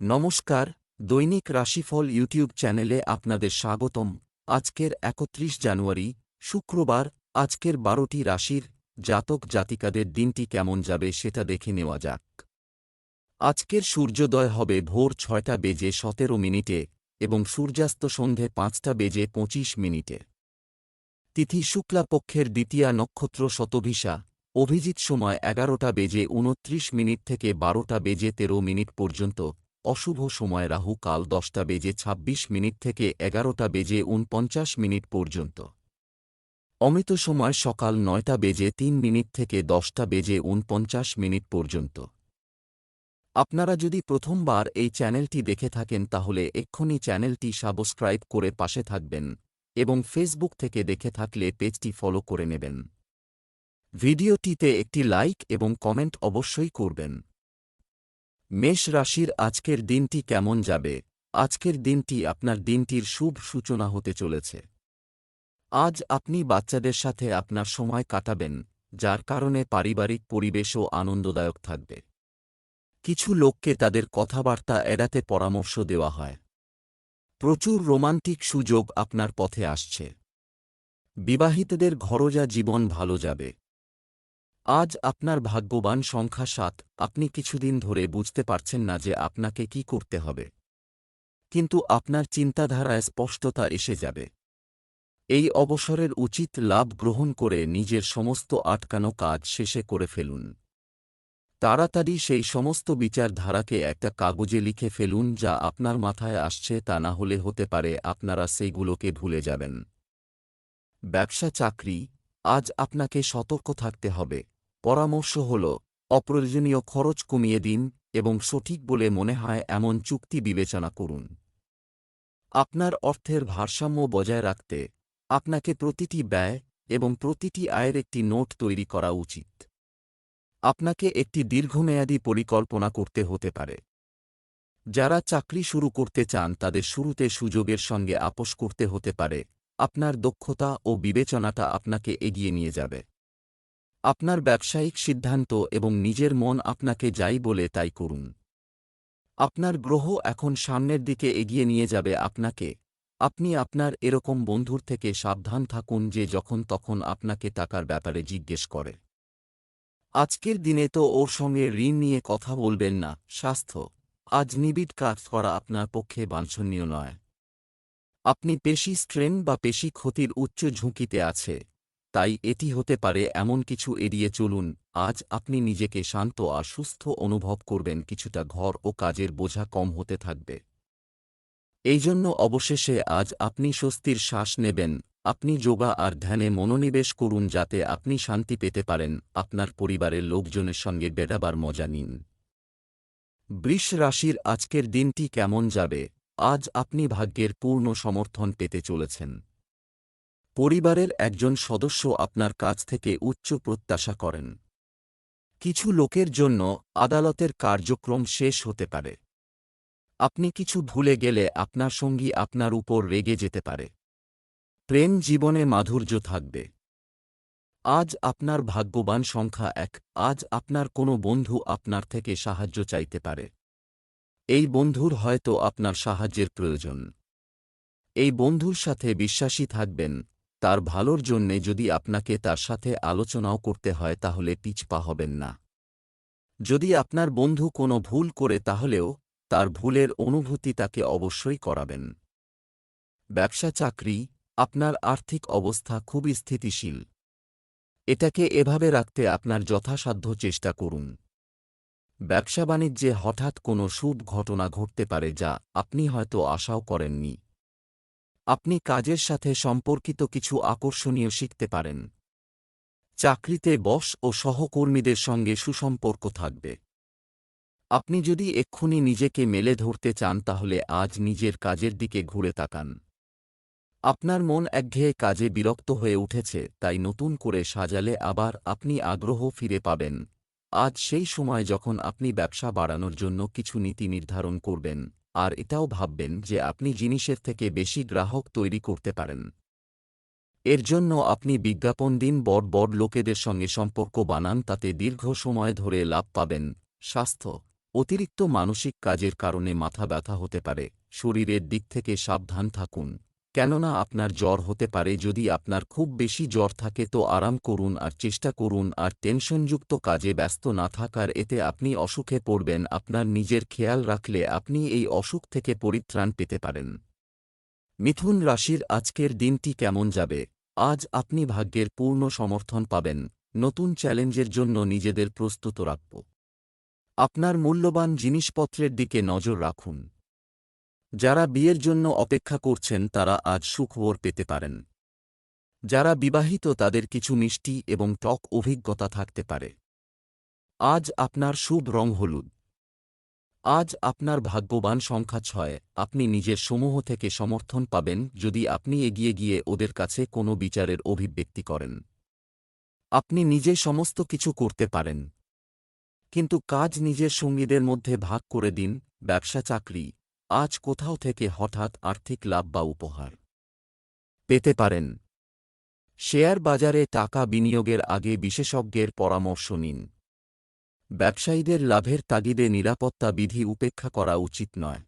নমস্কার, দৈনিক রাশিফল ইউটিউব চ্যানেলে আপনাদের স্বাগতম। আজকের একত্রিশ জানুয়ারি, শুক্রবার, আজকের বারোটি রাশির জাতক জাতিকাদের দিনটি কেমন যাবে সেটা দেখে নেওয়া যাক। আজকের সূর্যোদয় হবে ভোর ছয়টা বেজে সতেরো মিনিটে এবং সূর্যাস্ত সন্ধে পাঁচটা বেজে পঁচিশ মিনিটে। তিথি শুক্লাপক্ষের দ্বিতীয়া নক্ষত্র শতভিসা, অভিজিৎ সময় এগারোটা বেজে উনত্রিশ মিনিট থেকে বারোটা বেজে তেরো মিনিট পর্যন্ত। অশুভ সময় রাহু কাল দশটা বেজে ২৬ মিনিট থেকে এগারোটা বেজে উনপঞ্চাশ মিনিট পর্যন্ত। অমৃত সময় সকাল নয়টা বেজে তিন মিনিট থেকে দশটা বেজে উনপঞ্চাশ মিনিট পর্যন্ত। আপনারা যদি প্রথমবার এই চ্যানেলটি দেখে থাকেন তাহলে এক্ষুনি চ্যানেলটি সাবস্ক্রাইব করে পাশে থাকবেন এবং ফেসবুক থেকে দেখে থাকলে পেজটি ফলো করে নেবেন। ভিডিওটিতে একটি লাইক এবং কমেন্ট অবশ্যই করবেন। মেষ রাশির আজকের দিনটি কেমন যাবে? আজকের দিনটি আপনার দিনটির শুভ সূচনা হতে চলেছে। আজ আপনি বাচ্চাদের সাথে আপনার সময় কাটাবেন, যার কারণে পারিবারিক পরিবেশও আনন্দদায়ক থাকবে। কিছু লোককে তাদের কথাবার্তা এড়াতে পরামর্শ দেওয়া হয়। প্রচুর রোমান্টিক সুযোগ আপনার পথে আসছে। বিবাহিতদের ঘরোজা জীবন ভালো যাবে। আজ আপনার ভাগ্যবান সংখ্যা সাত। আপনি কিছুদিন ধরে বুঝতে পারছেন না যে আপনাকে কি করতে হবে। কিন্তু আপনার চিন্তাধারায় স্পষ্টতা এসে যাবে। এই অবসরের উচিত লাভ গ্রহণ করে নিজের সমস্ত আটকানো কাজ শেষে করে ফেলুন। তাড়াতাড়ি সেই সমস্ত বিচারধারাকে একটা কাগজে লিখে ফেলুন যা আপনার মাথায় আসছে তা না হলে হতে পারে আপনারা সেইগুলোকে ভুলে যাবেন। ব্যবসা চাকরি আজ আপনাকে সতর্ক থাকতে হবে। পরামর্শ হল, অপ্রয়োজনীয় খরচ কমিয়ে দিন এবং সঠিক বলে মনে হয় এমন চুক্তি বিবেচনা করুন। আপনার অর্থের ভারসাম্য বজায় রাখতে আপনাকে প্রতিটি ব্যয় এবং প্রতিটি আয়ের একটি নোট তৈরি করা উচিত। আপনাকে একটি দীর্ঘমেয়াদী পরিকল্পনা করতে হতে পারে। যারা চাকরি শুরু করতে চান তাদের শুরুতে সুযোগের সঙ্গে আপোষ করতে হতে পারে। আপনার দক্ষতা ও বিবেচনাটা আপনাকে এগিয়ে নিয়ে যাবে। আপনার ব্যবসায়িক সিদ্ধান্ত এবং নিজের মন আপনাকে যাই বলে তাই করুন। আপনার গ্রহ এখন সামনের দিকে এগিয়ে নিয়ে যাবে আপনাকে। আপনি আপনার এরকম বন্ধুর থেকে সাবধান থাকুন যে যখন তখন আপনাকে টাকার ব্যাপারে জিজ্ঞেস করে। আজকের দিনে তো ওর সঙ্গে ঋণ নিয়ে কথা বলবেন না, স্বাস্থ্য। আজ নিবিড় কাজ করা আপনার পক্ষে বাঞ্ছনীয় নয়। আপনি পেশি স্ট্রেন বা পেশি ক্ষতির উচ্চ ঝুঁকিতে আছে। তাই এটি হতে পারে এমন কিছু এড়িয়ে চলুন, আজ আপনি নিজেকে শান্ত আর সুস্থ অনুভব করবেন, কিছুটা ঘর ও কাজের বোঝা কম হতে থাকবে। এই জন্য অবশেষে আজ আপনি স্বস্তির শ্বাস নেবেন, আপনি যোগা আর ধ্যানে মনোনিবেশ করুন যাতে আপনি শান্তি পেতে পারেন, আপনার পরিবারের লোকজনের সঙ্গে বেড়াবার মজা নিন। বৃষ রাশির আজকের দিনটি কেমন যাবে? আজ আপনি ভাগ্যের পূর্ণ সমর্থন পেতে চলেছেন। পরিবারের একজন সদস্য আপনার কাছ থেকে উচ্চ প্রত্যাশা করেন। কিছু লোকের জন্য আদালতের কার্যক্রম শেষ হতে পারে। আপনি কিছু ভুলে গেলে আপনার সঙ্গী আপনার উপর রেগে যেতে পারে। প্রেম জীবনে মাধুর্য থাকবে। আজ আপনার ভাগ্যবান সংখ্যা এক, আজ আপনার কোনো বন্ধু আপনার থেকে সাহায্য চাইতে পারে। এই বন্ধুর হয়তো আপনার সাহায্যের প্রয়োজন। এই বন্ধুর সাথে বিশ্বাসী থাকবেন তার ভালোর জন্যে যদি আপনাকে তার সাথে আলোচনাও করতে হয়, তাহলে পিছপা হবেন না। যদি আপনার বন্ধু কোনো ভুল করে, তাহলেও তার ভুলের অনুভূতি তাকে অবশ্যই করাবেন। ব্যবসা চাকরি, আপনার আর্থিক অবস্থা খুবই স্থিতিশীল। এটাকে এভাবে রাখতে আপনার যথাসাধ্য চেষ্টা করুন। ব্যবসা বাণিজ্যে হঠাৎ কোনো শুভ ঘটনা ঘটতে পারে, যা আপনি হয়তো আশাও করেননি। আপনি কাজের সাথে সম্পর্কিত কিছু আকর্ষণীয় শিখতে পারেন। চাকরিতে বস ও সহকর্মীদের সঙ্গে সুসম্পর্ক থাকবে। আপনি যদি এক্ষুনি নিজেকে মেলে ধরতে চান তাহলে আজ নিজের কাজের দিকে ঘুরে তাকান। আপনার মন একঘেয়ে কাজে বিরক্ত হয়ে উঠেছে, তাই নতুন করে সাজালে আবার আপনি আগ্রহ ফিরে পাবেন। আজ সেই সময় যখন আপনি ব্যবসা বাড়ানোর জন্য কিছু নীতি নির্ধারণ করবেন। আর এটাও ভাববেন যে আপনি জিনিসের থেকে বেশি গ্রাহক তৈরি করতে পারেন। এর জন্য আপনি বিজ্ঞাপন দিন বড় বড় লোকেদের সঙ্গে সম্পর্ক বানান, তাতে দীর্ঘ সময় ধরে লাভ পাবেন। স্বাস্থ্য, অতিরিক্ত মানসিক কাজের কারণে মাথা ব্যথা হতে পারে। শরীরের দিক থেকে সাবধান থাকুন। কেননা আপনার জ্বর হতে পারে যদি আপনার খুব বেশি জ্বর থাকে তো আরাম করুন আর চেষ্টা করুন আর টেনশনযুক্ত কাজে ব্যস্ত না থাকার এতে আপনি অসুখে পড়বেন। আপনার নিজের খেয়াল রাখলে আপনি এই অসুখ থেকে পরিত্রাণ পেতে পারেন। মিথুন রাশির আজকের দিনটি কেমন যাবে? আজ আপনি ভাগ্যের পূর্ণ সমর্থন পাবেন। নতুন চ্যালেঞ্জের জন্য নিজেদের প্রস্তুত রাখব। আপনার মূল্যবান জিনিসপত্রের দিকে নজর রাখুন। যারা বিয়ের জন্য অপেক্ষা করছেন তারা আজ সুখবর পেতে পারেন। যারা বিবাহিত তাদের কিছু মিষ্টি এবং টক অভিজ্ঞতা থাকতে পারে। আজ আপনার শুভ রং হলুদ। আজ আপনার ভাগ্যবান সংখ্যা ছয়। আপনি নিজের সমূহ থেকে সমর্থন পাবেন যদি আপনি এগিয়ে গিয়ে ওদের কাছে কোনো বিচারের অভিব্যক্তি করেন। আপনি নিজে সমস্ত কিছু করতে পারেন। কিন্তু কাজ নিজের সঙ্গীদের মধ্যে ভাগ করে দিন, ব্যবসা চাকরি আজ কোথাও থেকে হঠাৎ আর্থিক লাভ বা উপহার। পেতে পারেন। শেয়ার বাজারে টাকা বিনিয়োগের আগে বিশেষজ্ঞের পরামর্শ নিন। ব্যবসায়ীদের লাভের তাগিদে নিরাপত্তা বিধি উপেক্ষা করা উচিত নয়।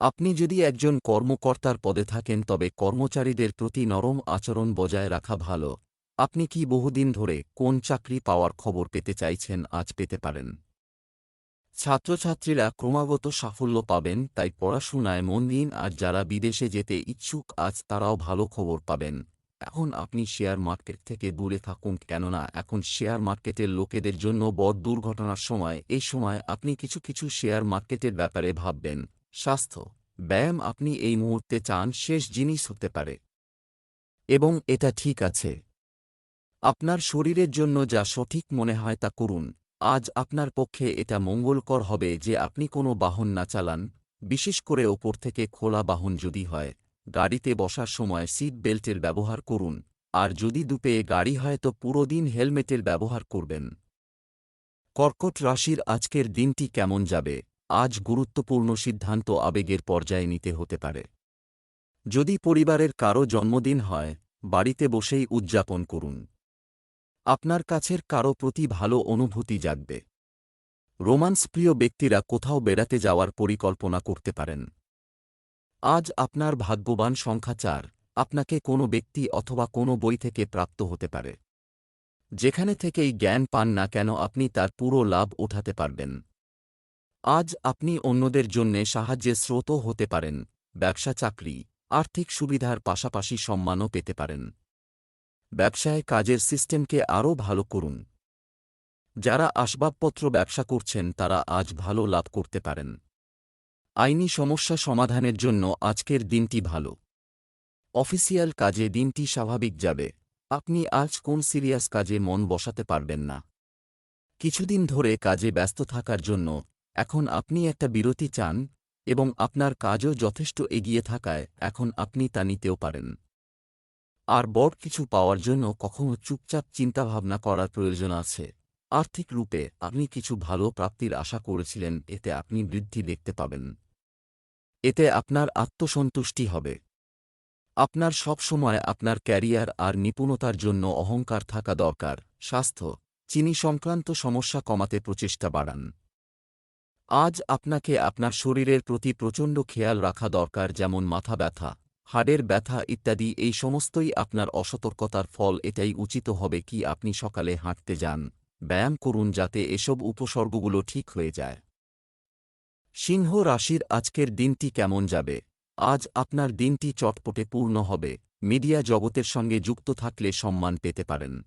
আপনি যদি একজন কর্মকর্তার পদে থাকেন, তবে কর্মচারীদের প্রতি নরম আচরণ বজায় রাখা ভালো। আপনি কি বহুদিন ধরে কোন চাকরি পাওয়ার খবর পেতে চাইছেন, আজ পেতে পারেন। ছাত্রছাত্রীরা ক্রমাগত সাফল্য পাবেন, তাই পড়াশোনায় মন দিন, আর যারা বিদেশে যেতে ইচ্ছুক, আজ তারাও ভালো খবর পাবেন। এখন আপনি শেয়ার মার্কেট থেকে দূরে থাকুন, কেননা এখন শেয়ার মার্কেটের লোকেদের জন্য বড় দুর্ঘটনার সময়। এই সময় আপনি কিছু কিছু শেয়ার মার্কেটের ব্যাপারে ভাববেন। স্বাস্থ্য, ব্যায়াম আপনি এই মুহূর্তে চান, শেষ জিনিস হতে পারে। এবং এটা ঠিক আছে। আপনার শরীরের জন্য যা সঠিক মনে হয় তা করুন। আজ আপনার পক্ষে এটা মঙ্গলকর হবে যে আপনি কোনো বাহন না চালান, বিশেষ করে ওপর থেকে খোলা বাহন যদি হয়, গাড়িতে বসার সময় সিট বেল্টের ব্যবহার করুন, আর যদি দুপে গাড়ি হয় তো পুরো দিন হেলমেটের ব্যবহার করবেন। কর্কট রাশির আজকের দিনটি কেমন যাবে? আজ গুরুত্বপূর্ণ সিদ্ধান্ত আবেগের পর্যায়ে নিতে হতে পারে। যদি পরিবারের কারও জন্মদিন হয়, বাড়িতে বসেই উদযাপন করুন। আপনার কাছের কারও প্রতি ভালো অনুভূতি জাগবে। রোমান্সপ্রিয় ব্যক্তিরা কোথাও বেড়াতে যাওয়ার পরিকল্পনা করতে পারেন। আজ আপনার ভাগ্যবান সংখ্যা চার, আপনাকে কোনো ব্যক্তি অথবা কোনো বই থেকে প্রাপ্ত হতে পারে। যেখানে থেকেই জ্ঞান পান না কেন আপনি তার পুরো লাভ ওঠাতে পারবেন। আজ আপনি অন্যদের জন্যে সাহায্যের স্রোতও হতে পারেন, ব্যবসা, চাকরি, আর্থিক সুবিধার পাশাপাশি সম্মানও পেতে পারেন। ব্যবসায় কাজের সিস্টেমকে আরও ভালো করুন। যারা আসবাবপত্র ব্যবসা করছেন, তারা আজ ভালো লাভ করতে পারেন। আইনি সমস্যা সমাধানের জন্য আজকের দিনটি ভালো। অফিসিয়াল কাজে দিনটি স্বাভাবিক যাবে। আপনি আজ কোন সিরিয়াস কাজে মন বসাতে পারবেন না। কিছুদিন ধরে কাজে ব্যস্ত থাকার জন্য এখন আপনি একটা বিরতি চান এবং আপনার কাজও যথেষ্ট এগিয়ে থাকায় এখন আপনি তা নিতেও পারেন। আর বড় কিছু পাওয়ার জন্য কখনো চুপচাপ চিন্তাভাবনা করার প্রয়োজন আছে। আর্থিক রূপে আপনি কিছু ভালো প্রাপ্তির আশা করেছিলেন, এতে আপনি বৃদ্ধি দেখতে পাবেন। এতে আপনার আত্মসন্তুষ্টি হবে। আপনার সব সময় আপনার ক্যারিয়ার আর নিপুণতার জন্য অহংকার থাকা দরকার। স্বাস্থ্য, চিনি সংক্রান্ত সমস্যা কমাতে প্রচেষ্টা বাড়ান। আজ আপনাকে আপনার শরীরের প্রতি প্রচণ্ড খেয়াল রাখা দরকার, যেমন মাথা ব্যথা। হাড়ের ব্যথা ইত্যাদি, এই সমস্তই আপনার অসতর্কতার ফল। এটাই উচিত হবে কি আপনি সকালে হাঁটতে যান। ব্যায়াম করুন যাতে এসব উপসর্গগুলো ঠিক হয়ে যায়। সিংহ রাশির আজকের দিনটি কেমন যাবে? আজ আপনার দিনটি চটপটে পূর্ণ হবে। মিডিয়া জগতের সঙ্গে যুক্ত থাকলে সম্মান পেতে পারেন।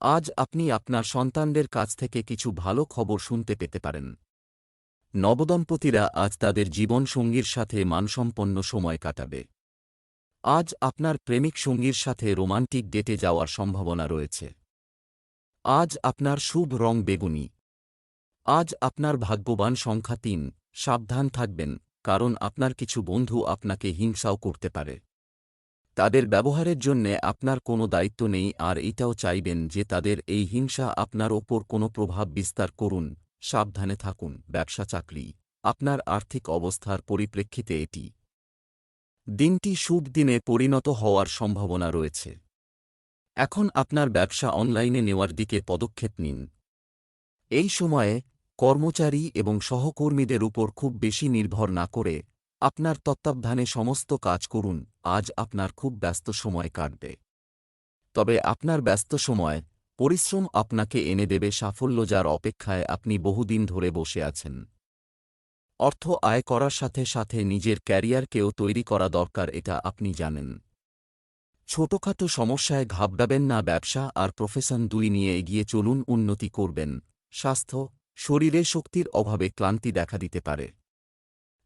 আজ আপনি আপনার সন্তানদের কাছ থেকে কিছু ভালো খবর শুনতে পেতে পারেন। নবদম্পতিরা আজ তাদের জীবনসঙ্গীর সাথে মানসম্পন্ন সময় কাটাবে। আজ আপনার প্রেমিক সঙ্গীর সাথে রোমান্টিক ডেটে যাওয়ার সম্ভাবনা রয়েছে। আজ আপনার শুভ রং বেগুনি। আজ আপনার ভাগ্যবান সংখ্যা তিন, সাবধান থাকবেন, কারণ আপনার কিছু বন্ধু আপনাকে হিংসাও করতে পারে। তাদের ব্যবহারের জন্যে আপনার কোনো দায়িত্ব নেই আর এটাও চাইবেন যে তাদের এই হিংসা আপনার ওপর কোনো প্রভাব বিস্তার করুন, সাবধানে থাকুন ব্যবসা চাকরি আপনার আর্থিক অবস্থার পরিপ্রেক্ষিতে এটি দিনটি শুভ দিনে পরিণত হওয়ার সম্ভাবনা রয়েছে। এখন আপনার ব্যবসা অনলাইনে নেওয়ার দিকে পদক্ষেপ নিন। এই সময়ে কর্মচারী এবং সহকর্মীদের উপর খুব বেশি নির্ভর না করে আপনার তত্ত্বাবধানে সমস্ত কাজ করুন, আজ আপনার খুব ব্যস্ত সময় কাটবে। তবে আপনার ব্যস্ত সময়, পরিশ্রম আপনাকে এনে দেবে সাফল্য যার অপেক্ষায় আপনি বহুদিন ধরে বসে আছেন। অর্থ আয় করার সাথে সাথে নিজের ক্যারিয়ারকেও তৈরি করা দরকার, এটা আপনি জানেন। ছোটখাটো সমস্যায় ঘাবড়াবেন না, ব্যবসা আর প্রফেশন দুই নিয়ে এগিয়ে চলুন, উন্নতি করবেন। স্বাস্থ্য, শরীরে শক্তির অভাবে ক্লান্তি দেখা দিতে পারে।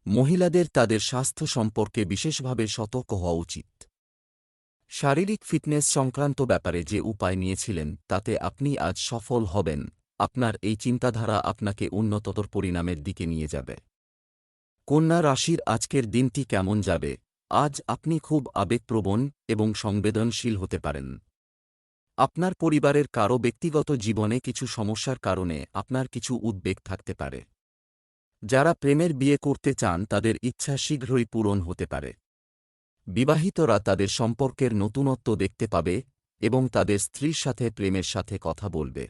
মহিলাদের তাদের স্বাস্থ্য সম্পর্কে বিশেষভাবে সতর্ক হওয়া উচিত। শারীরিক ফিটনেস সংক্রান্ত ব্যাপারে যে উপায় নিয়েছিলেন, তাতে আপনি আজ সফল হবেন। আপনার এই চিন্তাধারা আপনাকে উন্নততর পরিণামের দিকে নিয়ে যাবে। কন্যা রাশির আজকের দিনটি কেমন যাবে? আজ আপনি খুব আবেগপ্রবণ এবং সংবেদনশীল হতে পারেন। আপনার পরিবারের কারও ব্যক্তিগত জীবনে কিছু সমস্যার কারণে আপনার কিছু উদ্বেগ থাকতে পারে। যারা প্রেমের বিয়ে করতে চান, তাদের ইচ্ছা শীঘ্রই পূরণ হতে পারে। বিবাহিতরা তাদের সম্পর্কের নতুনত্ব দেখতে পাবে এবং তাদের স্ত্রীর সাথে প্রেমের সাথে কথা বলবে।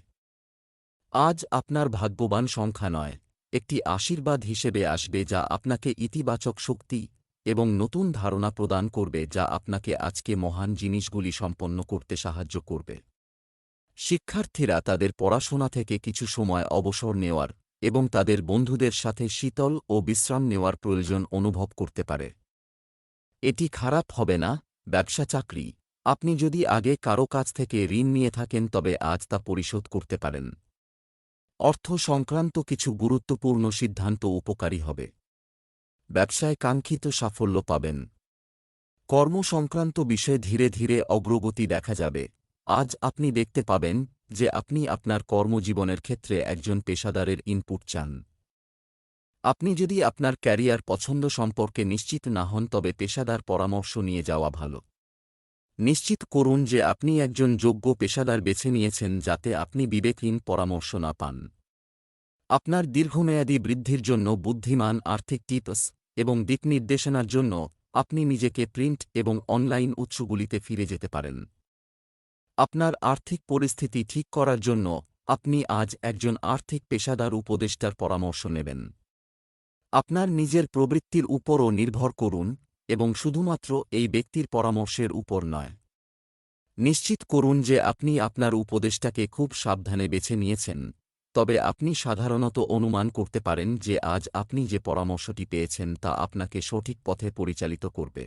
আজ আপনার ভাগ্যবান সংখ্যা নয় একটি আশীর্বাদ হিসেবে আসবে যা আপনাকে ইতিবাচক শক্তি এবং নতুন ধারণা প্রদান করবে যা আপনাকে আজকে মহান জিনিসগুলি সম্পন্ন করতে সাহায্য করবে। শিক্ষার্থীরা তাদের পড়াশোনা থেকে কিছু সময় অবসর নেওয়ার এবং তাদের বন্ধুদের সাথে শীতল ও বিশ্রাম নেওয়ার প্রয়োজন অনুভব করতে পারে। এটি খারাপ হবে না, ব্যবসা চাকরি। আপনি যদি আগে কারও কাছ থেকে ঋণ নিয়ে থাকেন তবে আজ তা পরিশোধ করতে পারেন। অর্থ সংক্রান্ত কিছু গুরুত্বপূর্ণ সিদ্ধান্ত উপকারী হবে। ব্যবসায় কাঙ্ক্ষিত সাফল্য পাবেন। কর্ম সংক্রান্ত বিষয়ে ধীরে ধীরে অগ্রগতি দেখা যাবে। আজ আপনি দেখতে পাবেন যে আপনি আপনার কর্মজীবনের ক্ষেত্রে একজন পেশাদারের ইনপুট চান। আপনি যদি আপনার ক্যারিয়ার পছন্দ সম্পর্কে নিশ্চিত না হন, তবে পেশাদার পরামর্শ নিয়ে যাওয়া ভালো। নিশ্চিত করুন যে আপনি একজন যোগ্য পেশাদার বেছে নিয়েছেন যাতে আপনি বিবেকহীন পরামর্শ না পান। আপনার দীর্ঘমেয়াদী বৃদ্ধির জন্য বুদ্ধিমান আর্থিক টিপস এবং দিকনির্দেশনার জন্য আপনি নিজেকে প্রিন্ট এবং অনলাইন উৎসগুলিতে ফিরে যেতে পারেন। আপনার আর্থিক পরিস্থিতি ঠিক করার জন্য আপনি আজ একজন আর্থিক পেশাদার উপদেষ্টার পরামর্শ নেবেন। আপনার নিজের প্রবৃত্তির উপরও নির্ভর করুন এবং শুধুমাত্র এই ব্যক্তির পরামর্শের উপর নয়। নিশ্চিত করুন যে আপনি আপনার উপদেষ্টাকে খুব সাবধানে বেছে নিয়েছেন, তবে আপনি সাধারণত অনুমান করতে পারেন যে আজ আপনি যে পরামর্শটি পেয়েছেন তা আপনাকে সঠিক পথে পরিচালিত করবে।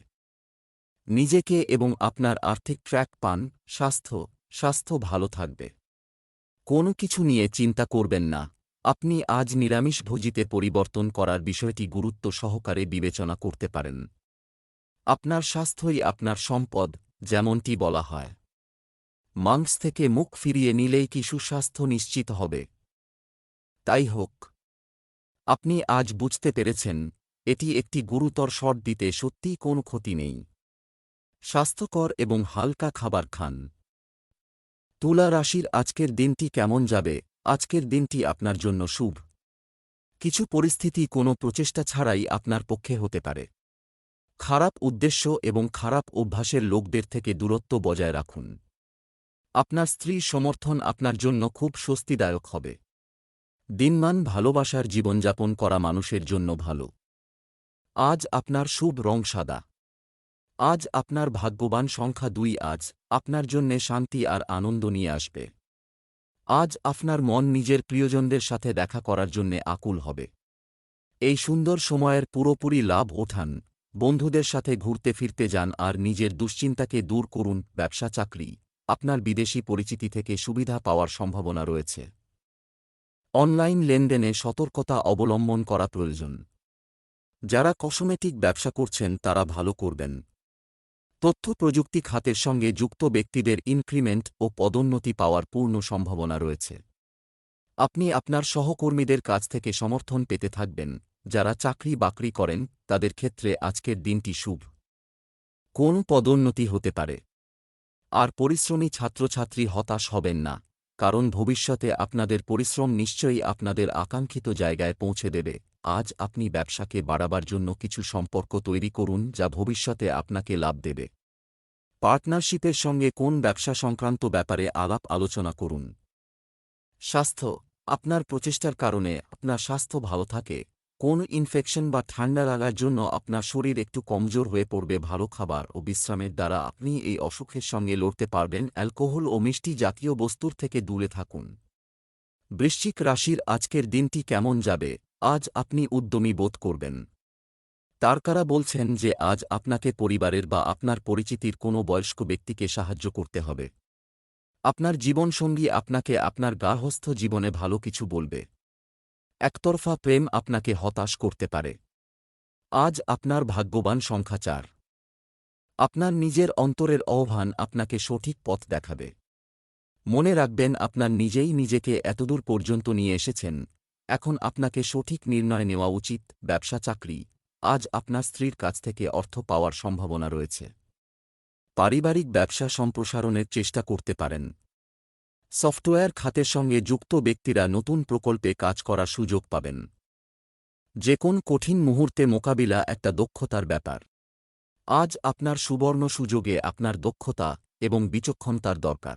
নিজেকে এবং আপনার আর্থিক ট্র্যাক পান, স্বাস্থ্য স্বাস্থ্য ভালো থাকবে। কোনো কিছু নিয়ে চিন্তা করবেন না, আপনি আজ নিরামিষ ভোজিতে পরিবর্তন করার বিষয়টি গুরুত্ব সহকারে বিবেচনা করতে পারেন। আপনার স্বাস্থ্যই আপনার সম্পদ, যেমনটি বলা হয়। মাংস থেকে মুখ ফিরিয়ে নিলেই কি সুস্বাস্থ্য নিশ্চিত হবে? তাই হোক। আপনি আজ বুঝতে পেরেছেন, এটি একটি গুরুতর শট দিতে সত্যিই কোনো ক্ষতি নেই। স্বাস্থ্যকর এবং হালকা খাবার খান। তুলা রাশির আজকের দিনটি কেমন যাবে? আজকের দিনটি আপনার জন্য শুভ। কিছু পরিস্থিতি কোনো প্রচেষ্টা ছাড়াই আপনার পক্ষে হতে পারে। খারাপ উদ্দেশ্য এবং খারাপ অভ্যাসের লোকদের থেকে দূরত্ব বজায় রাখুন। আপনার স্ত্রীর সমর্থন আপনার জন্য খুব স্বস্তিদায়ক হবে। দিনমান ভালোবাসার জীবনযাপন করা মানুষের জন্য ভালো। আজ আপনার শুভ রং সাদা। আজ আপনার ভাগ্যবান সংখ্যা দুই, আজ আপনার জন্যে শান্তি আর আনন্দ নিয়ে আসবে। আজ আপনার মন নিজের প্রিয়জনদের সাথে দেখা করার জন্যে আকুল হবে। এই সুন্দর সময়ের পুরোপুরি লাভ ওঠান। বন্ধুদের সাথে ঘুরতে ফিরতে যান আর নিজের দুশ্চিন্তাকে দূর করুন ব্যবসা চাকরি, আপনার বিদেশি পরিচিতি থেকে সুবিধা পাওয়ার সম্ভাবনা রয়েছে। অনলাইন লেনদেনে সতর্কতা অবলম্বন করা প্রয়োজন। যারা কসমেটিক ব্যবসা করছেন, তারা ভালো করবেন। তথ্য প্রযুক্তি খাতের সঙ্গে যুক্ত ব্যক্তিদের ইনক্রিমেন্ট ও পদোন্নতি পাওয়ার পূর্ণ সম্ভাবনা রয়েছে। আপনি আপনার সহকর্মীদের কাছ থেকে সমর্থন পেতে থাকবেন। যারা চাকরি বাকরি করেন, তাদের ক্ষেত্রে আজকের দিনটি শুভ। কোন পদোন্নতি হতে পারে? আর পরিশ্রমী ছাত্রছাত্রী হতাশ হবেন না, কারণ ভবিষ্যতে আপনাদের পরিশ্রম নিশ্চয়ই আপনাদের আকাঙ্ক্ষিত জায়গায় পৌঁছে দেবে। আজ আপনি ব্যবসাকে বাড়াবার জন্য কিছু সম্পর্ক তৈরি করুন, যা ভবিষ্যতে আপনাকে লাভ দেবে। পার্টনারশিপের সঙ্গে কোন ব্যবসা সংক্রান্ত ব্যাপারে আলাপ আলোচনা করুন। স্বাস্থ্য, আপনার প্রচেষ্টার কারণে আপনার স্বাস্থ্য ভালো থাকে কোন ইনফেকশন বা ঠান্ডা লাগার জন্য আপনার শরীর একটু কমজোর হয়ে পড়বে, ভালো খাবার ও বিশ্রামের দ্বারা আপনি এই অসুখের সঙ্গে লড়তে পারবেন, অ্যালকোহল ও মিষ্টি জাতীয় বস্তুর থেকে দূরে থাকুন। বৃশ্চিক রাশির আজকের দিনটি কেমন যাবে? আজ আপনি উদ্যমী বোধ করবেন। তারকারা বলছেন যে আজ আপনাকে পরিবারের বা আপনার পরিচিতির কোনো বয়স্ক ব্যক্তিকে সাহায্য করতে হবে। আপনার জীবনসঙ্গী আপনাকে আপনার গার্হস্থ জীবনে ভালো কিছু বলবে। একতরফা প্রেম আপনাকে হতাশ করতে পারে। আজ আপনার ভাগ্যবান সংখ্যা চার। আপনার নিজের অন্তরের আহ্বান আপনাকে সঠিক পথ দেখাবে। মনে রাখবেন, আপনার নিজেই নিজেকে এতদূর পর্যন্ত নিয়ে এসেছেন। এখন আপনাকে সঠিক নির্ণয় নেওয়া উচিত, ব্যবসা, চাকরি। আজ আপনার স্ত্রীর কাছ থেকে অর্থ পাওয়ার সম্ভাবনা রয়েছে। পারিবারিক ব্যবসা সম্প্রসারণের চেষ্টা করতে পারেন। সফটওয়্যার খাতের সঙ্গে যুক্ত ব্যক্তিরা নতুন প্রকল্পে কাজ করার সুযোগ পাবেন। যে কোন কঠিন মুহূর্তে মোকাবিলা একটা দক্ষতার ব্যাপার। আজ আপনার সুবর্ণ সুযোগে আপনার দক্ষতা এবং বিচক্ষণতার দরকার।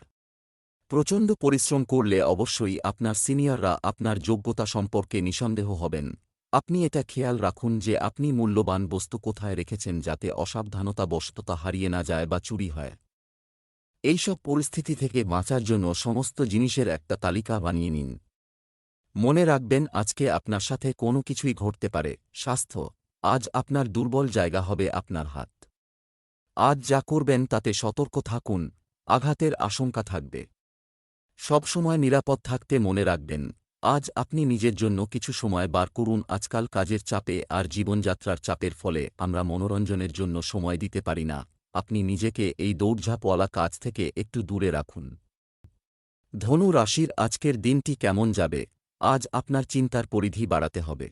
প্রচণ্ড পরিশ্রম করলে অবশ্যই আপনার সিনিয়ররা আপনার যোগ্যতা সম্পর্কে নিঃসন্দেহ হবেন। আপনি এটা খেয়াল রাখুন যে আপনি মূল্যবান বস্তু কোথায় রেখেছেন যাতে অসাবধানতা বশততা হারিয়ে না যায় বা চুরি হয়। এইসব পরিস্থিতি থেকে বাঁচার জন্য সমস্ত জিনিসের একটা তালিকা বানিয়ে নিন। মনে রাখবেন, আজকে আপনার সাথে কোনো কিছুই ঘটতে পারে। স্বাস্থ্য। আজ আপনার দুর্বল জায়গা হবে আপনার হাত। আজ যা করবেন তাতে সতর্ক থাকুন। আঘাতের আশঙ্কা থাকবে। সবসময় নিরাপদ থাকতে মনে রাখবেন, আজ আপনি নিজের জন্য কিছু সময় বার করুন। আজকাল কাজের চাপে আর জীবনযাত্রার চাপের ফলে আমরা মনোরঞ্জনের জন্য সময় দিতে পারি না। আপনি নিজেকে এই দৌড়ঝাঁপওয়ালা কাজ থেকে একটু দূরে রাখুন। ধনু রাশির আজকের দিনটি কেমন যাবে? আজ আপনার চিন্তার পরিধি বাড়াতে হবে।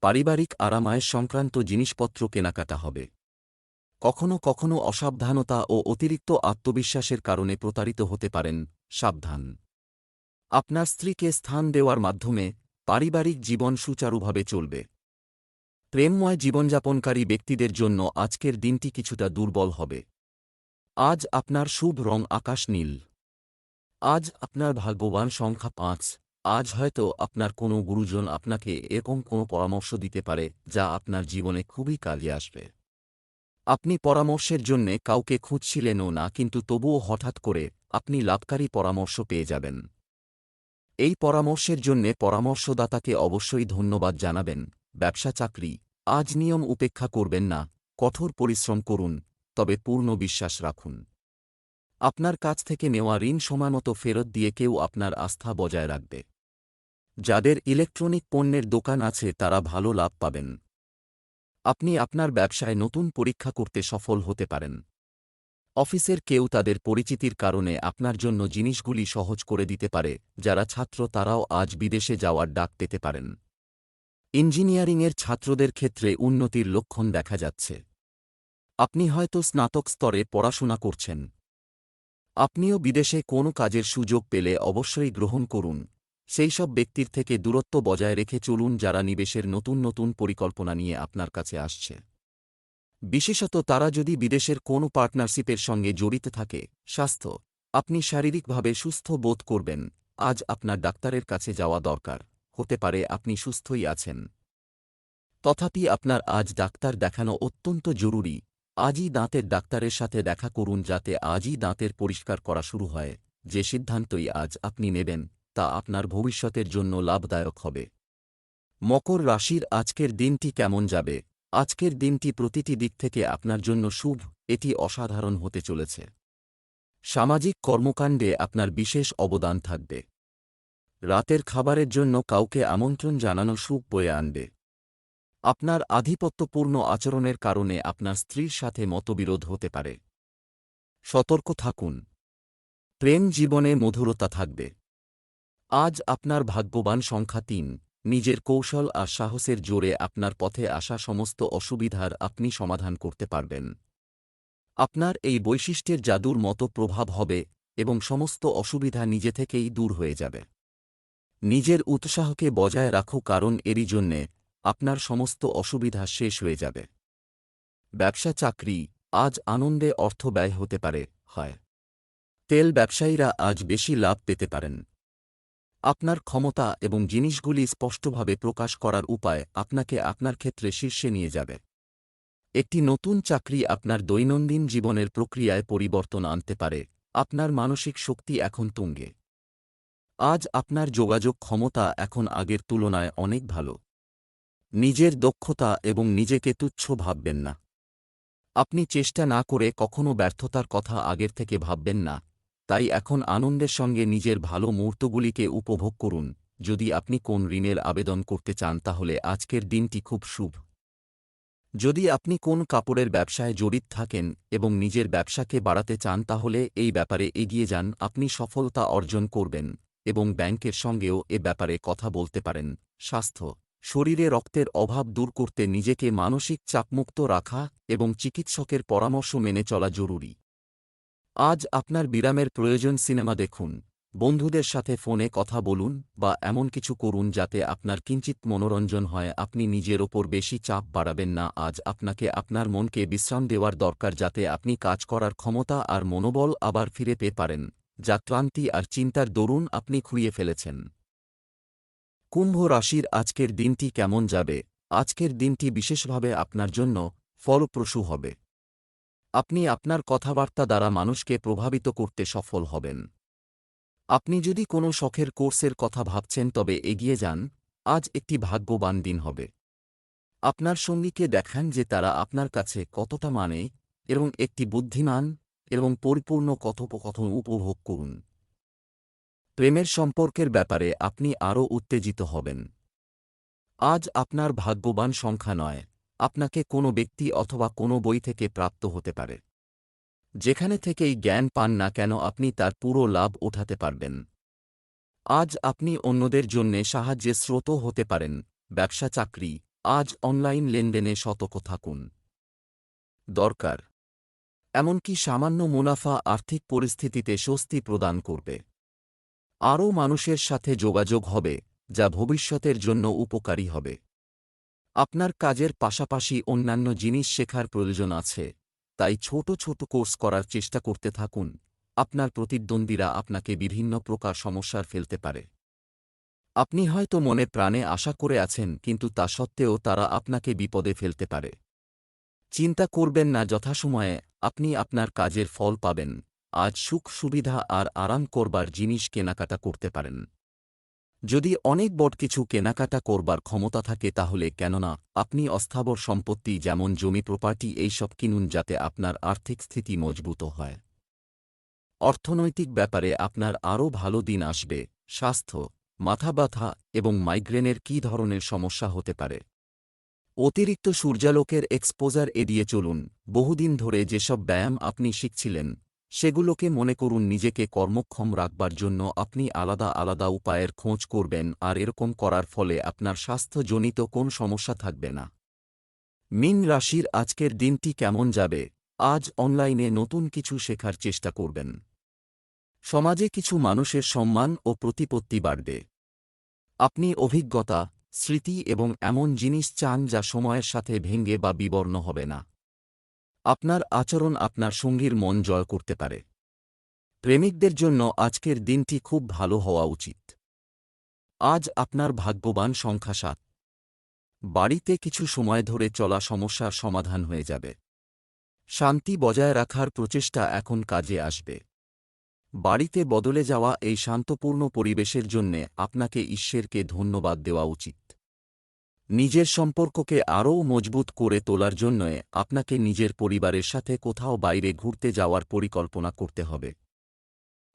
পারিবারিক আরামায়ের সংক্রান্ত জিনিসপত্র কেনাকাটা হবে। কখনো কখনো অসাবধানতা ও অতিরিক্ত আত্মবিশ্বাসের কারণে প্রতারিত হতে পারেন, সাবধান। আপনার স্ত্রীকে স্থান দেওয়ার মাধ্যমে পারিবারিক জীবন সুচারুভাবে চলবে। প্রেমময় জীবনযাপনকারী ব্যক্তিদের জন্য আজকের দিনটি কিছুটা দুর্বল হবে। আজ আপনার শুভ রং আকাশ নীল। আজ আপনার ভাগ্যবান সংখ্যা পাঁচ। আজ হয়তো আপনার কোনো গুরুজন আপনাকে এরকম কোনো পরামর্শ দিতে পারে যা আপনার জীবনে খুবই কাজে আসবে। আপনি পরামর্শের জন্যে কাউকে খুঁজছিলেনও না, কিন্তু তবুও হঠাৎ করে আপনি লাভকারী পরামর্শ পেয়ে যাবেন। এই পরামর্শের জন্যে পরামর্শদাতাকে অবশ্যই ধন্যবাদ জানাবেন। ব্যবসা চাকরি, আজ নিয়ম উপেক্ষা করবেন না, কঠোর পরিশ্রম করুন, তবে পূর্ণ বিশ্বাস রাখুন। আপনার কাছ থেকে নেওয়া ঋণ সময়মতো ফেরত দিয়ে কেউ আপনার আস্থা বজায় রাখবে। যাদের ইলেকট্রনিক পণ্যের দোকান আছে, তারা ভালো লাভ পাবেন। আপনি আপনার ব্যবসায় নতুন পরীক্ষা করতে সফল হতে পারেন। অফিসের কেউ তাদের পরিচিতির কারণে আপনার জন্য জিনিসগুলি সহজ করে দিতে পারে, যারা ছাত্র তারাও আজ বিদেশে যাওয়ার ডাক পেতে পারেন। ইঞ্জিনিয়ারিংয়ের ছাত্রদের ক্ষেত্রে উন্নতির লক্ষণ দেখা যাচ্ছে। আপনি হয়তো স্নাতক স্তরে পড়াশোনা করছেন। আপনিও বিদেশে কোনো কাজের সুযোগ পেলে অবশ্যই গ্রহণ করুন। সেই সব ব্যক্তির থেকে দূরত্ব বজায় রেখে চলুন যারা নিবেশের নতুন নতুন পরিকল্পনা নিয়ে আপনার কাছে আসছে। বিশেষত তারা যদি বিদেশের কোনো পার্টনারশিপের সঙ্গে জড়িত থাকে, স্বাস্থ্য, আপনি শারীরিকভাবে সুস্থ বোধ করবেন। আজ আপনার ডাক্তারের কাছে যাওয়া দরকার। হতে পারে আপনি সুস্থই আছেন। তথাপি আপনার আজ ডাক্তার দেখানো অত্যন্ত জরুরি। আজই দাঁতের ডাক্তারের সাথে দেখা করুন যাতে আজই দাঁতের পরিষ্কার করা শুরু হয়। যে সিদ্ধান্তই আজ আপনি নেবেন, তা আপনার ভবিষ্যতের জন্য লাভদায়ক হবে। মকর রাশির আজকের দিনটি কেমন যাবে? আজকের দিনটি প্রতিটি দিক থেকে আপনার জন্য শুভ, এটি অসাধারণ হতে চলেছে। সামাজিক কর্মকাণ্ডে আপনার বিশেষ অবদান থাকবে। রাতের খাবারের জন্য কাউকে আমন্ত্রণ জানানো সুখ বয়ে আনবে। আপনার আধিপত্যপূর্ণ আচরণের কারণে আপনার স্ত্রীর সাথে মতবিরোধ হতে পারে। সতর্ক থাকুন। প্রেম জীবনে মধুরতা থাকবে। আজ আপনার ভাগ্যবান সংখ্যা তিন। নিজের কৌশল আর সাহসের জোরে আপনার পথে আসা সমস্ত অসুবিধার আপনি সমাধান করতে পারবেন। আপনার এই বৈশিষ্ট্যের জাদুর মতো প্রভাব হবে এবং সমস্ত অসুবিধা নিজে থেকেই দূর হয়ে যাবে। নিজের উৎসাহকে বজায় রাখো কারণ এরই জন্যে আপনার সমস্ত অসুবিধা শেষ হয়ে যাবে। ব্যবসা চাকরি আজ আনন্দে অর্থ ব্যয় হতে পারে, হয়। তেল ব্যবসায়ীরা আজ বেশি লাভ পেতে পারেন। আপনার ক্ষমতা এবং জিনিসগুলি স্পষ্টভাবে প্রকাশ করার উপায় আপনাকে আপনার ক্ষেত্রে শীর্ষে নিয়ে যাবে। একটি নতুন চাকরি আপনার দৈনন্দিন জীবনের প্রক্রিয়ায় পরিবর্তন আনতে পারে, আপনার মানসিক শক্তি এখন তুঙ্গে। আজ আপনার যোগাযোগ ক্ষমতা এখন আগের তুলনায় অনেক ভালো। নিজের দক্ষতা এবং নিজেকে তুচ্ছ ভাববেন না। আপনি চেষ্টা না করে কখনও ব্যর্থতার কথা আগের থেকে ভাববেন না। তাই এখন আনন্দের সঙ্গে নিজের ভালো মুহূর্তগুলিকে উপভোগ করুন। যদি আপনি কোন ঋণের আবেদন করতে চান, তাহলে আজকের দিনটি খুব শুভ। যদি আপনি কোন কাপড়ের ব্যবসায় জড়িত থাকেন এবং নিজের ব্যবসাকে বাড়াতে চান, তাহলে এই ব্যাপারে এগিয়ে যান। আপনি সফলতা অর্জন করবেন। এবং ব্যাংকের সঙ্গেও এ ব্যাপারে কথা বলতে পারেন। স্বাস্থ্য, শরীরে রক্তের অভাব দূর করতে নিজেকে মানসিক চাপমুক্ত রাখা এবং চিকিৎসকের পরামর্শ মেনে চলা জরুরি। আজ আপনার বিরামের প্রয়োজন সিনেমা দেখুন। বন্ধুদের সাথে ফোনে কথা বলুন বা এমন কিছু করুন যাতে আপনার কিঞ্চিত মনোরঞ্জন হয়। আপনি নিজের ওপর বেশি চাপ বাড়াবেন না। আজ আপনাকে আপনার মনকে বিশ্রাম দেওয়ার দরকার যাতে আপনি কাজ করার ক্ষমতা আর মনোবল আবার ফিরে পেয়ে পারেন। যা ক্লান্তি আর চিন্তার দরুন আপনি খুঁড়িয়ে ফেলেছেন। কুম্ভ রাশির আজকের দিনটি কেমন যাবে? আজকের দিনটি বিশেষভাবে আপনার জন্য ফলপ্রসূ হবে। আপনি আপনার কথাবার্তা দ্বারা মানুষকে প্রভাবিত করতে সফল হবেন। আপনি যদি কোনো শখের কোর্সের কথা ভাবছেন তবে এগিয়ে যান, আজ একটি ভাগ্যবান দিন হবে। আপনার সঙ্গীকে দেখান যে তারা আপনার কাছে কতটা মানে এবং একটি বুদ্ধিমান এবং পরিপূর্ণ কথোপকথন উপভোগ করুন। প্রেমের সম্পর্কের ব্যাপারে আপনি আরও উত্তেজিত হবেন। আজ আপনার ভাগ্যবান সংখ্যা নয়, আপনাকে কোনো ব্যক্তি অথবা কোনো বই থেকে প্রাপ্ত হতে পারে। যেখানে থেকেই জ্ঞান পান না কেন আপনি তার পুরো লাভ ওঠাতে পারবেন। আজ আপনি অন্যদের জন্যে সাহায্যে স্রোতও হতে পারেন, ব্যবসা, চাকরি, আজ অনলাইন লেনদেনে সতর্ক থাকুন। দরকার। এমনকি সামান্য মুনাফা আর্থিক পরিস্থিতিতে স্বস্তি প্রদান করবে। আরও মানুষের সাথে যোগাযোগ হবে, যা ভবিষ্যতের জন্য উপকারী হবে। আপনার কাজের পাশাপাশি অন্যান্য জিনিস শেখার প্রয়োজন আছে, তাই ছোট ছোট কোর্স করার চেষ্টা করতে থাকুন। আপনার প্রতিদ্বন্দ্বীরা আপনাকে বিভিন্ন প্রকার সমস্যার ফেলতে পারে। আপনি হয়তো মনে প্রাণে আশা করে আছেন, কিন্তু তা সত্ত্বেও তারা আপনাকে বিপদে ফেলতে পারে। চিন্তা করবেন না, যথাসময়ে আপনি আপনার কাজের ফল পাবেন। আজ সুখ, সুবিধা আর আরাম করবার জিনিস কেনাকাটা করতে পারেন। যদি অনেক বড় কিছু কেনাকাটা করবার ক্ষমতা থাকে, তাহলে কেননা আপনি অস্থাবর সম্পত্তি, যেমন জমি প্রপার্টি এইসব কিনুন, যাতে আপনার আর্থিক স্থিতি মজবুত হয়। অর্থনৈতিক ব্যাপারে আপনার আরও ভালো দিন আসবে। স্বাস্থ্য মাথা ব্যথা এবং মাইগ্রেনের কী ধরনের সমস্যা হতে পারে? অতিরিক্ত সূর্যালোকের এক্সপোজার এড়িয়ে চলুন। বহুদিন ধরে যেসব ব্যায়াম আপনি শিখছিলেন, সেগুলোকে মনে করুন নিজেকে কর্মক্ষম রাখবার জন্য আপনি আলাদা আলাদা উপায়ের খোঁজ করবেন আর এরকম করার ফলে আপনার স্বাস্থ্যজনিত কোন সমস্যা থাকবে না। মিন রাশির আজকের দিনটি কেমন যাবে? আজ অনলাইনে নতুন কিছু শেখার চেষ্টা করবেন। সমাজে কিছু মানুষের সম্মান ও প্রতিপত্তি বাড়বে। আপনি অভিজ্ঞতা স্মৃতি এবং এমন জিনিস চান যা সময়ের সাথে ভেঙ্গে বা বিবর্ণ হবে না। আপনার আচরণ আপনার সঙ্গীর মন জয় করতে পারে। প্রেমিকদের জন্য আজকের দিনটি খুব ভালো হওয়া উচিত। আজ আপনার ভাগ্যবান সংখ্যা সাত। বাড়িতে কিছু সময় ধরে চলা সমস্যার সমাধান হয়ে যাবে। শান্তি বজায় রাখার প্রচেষ্টা এখন কাজে আসবে। বাড়িতে বদলে যাওয়া এই শান্তপূর্ণ পরিবেশের জন্যে আপনাকে ঈশ্বরকে ধন্যবাদ দেওয়া উচিত। নিজের সম্পর্ককে আরও মজবুত করে তোলার জন্য আপনাকে নিজের পরিবারের সাথে কোথাও বাইরে ঘুরতে যাওয়ার পরিকল্পনা করতে হবে।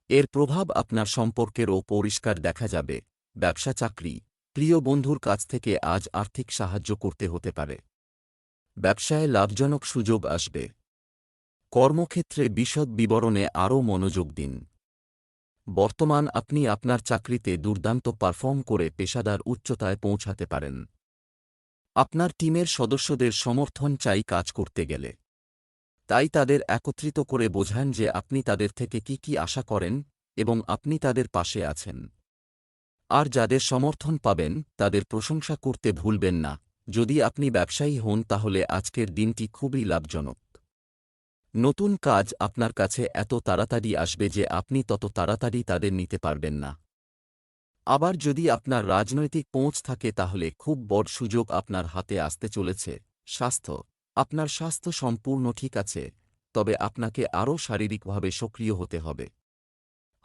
এর প্রভাব আপনার সম্পর্কেরও পরিষ্কার দেখা যাবে। ব্যবসা চাকরি, প্রিয় বন্ধুর কাছ থেকে আজ আর্থিক সাহায্য করতে হতে পারে। ব্যবসায় লাভজনক সুযোগ আসবে। কর্মক্ষেত্রে বিশদ বিবরণে আরও মনোযোগ দিন। বর্তমান আপনি আপনার চাকরিতে দুর্দান্ত পারফর্ম করে পেশাদার উচ্চতায় পৌঁছাতে পারেন। আপনার টিমের সদস্যদের সমর্থন চাই কাজ করতে গেলে। তাই তাদের একত্রিত করে বোঝান যে আপনি তাদের থেকে কি কি আশা করেন এবং আপনি তাদের পাশে আছেন। আর যাদের সমর্থন পাবেন, তাদের প্রশংসা করতে ভুলবেন না। যদি আপনি ব্যবসায়ী হন, তাহলে আজকের দিনটি খুবই লাভজনক। নতুন কাজ আপনার কাছে এত তাড়াতাড়ি আসবে যে আপনি তত তাড়াতাড়ি তাদের নিতে পারবেন না। আবার যদি আপনার রাজনৈতিক পৌঁছ থাকে তাহলে খুব বড় সুযোগ আপনার হাতে আসতে চলেছে। স্বাস্থ্য। আপনার স্বাস্থ্য সম্পূর্ণ ঠিক আছে, তবে আপনাকে আরও শারীরিকভাবে সক্রিয় হতে হবে।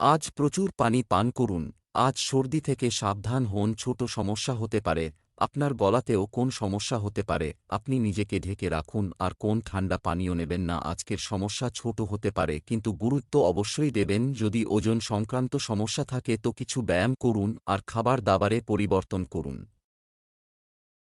আজ প্রচুর পানি পান করুন, আজ সর্দি থেকে সাবধান হন, ছোট সমস্যা হতে পারে আপনার গলাতেও কোন সমস্যা হতে পারে, আপনি নিজেকে ঢেকে রাখুন, আর কোন ঠান্ডা পানীয় নেবেন না, আজকের সমস্যা ছোট হতে পারে, কিন্তু গুরুত্ব অবশ্যই দেবেন, যদি ওজন সংক্রান্ত সমস্যা থাকে তো কিছু ব্যায়াম করুন, আর খাবার দাবারে পরিবর্তন করুন।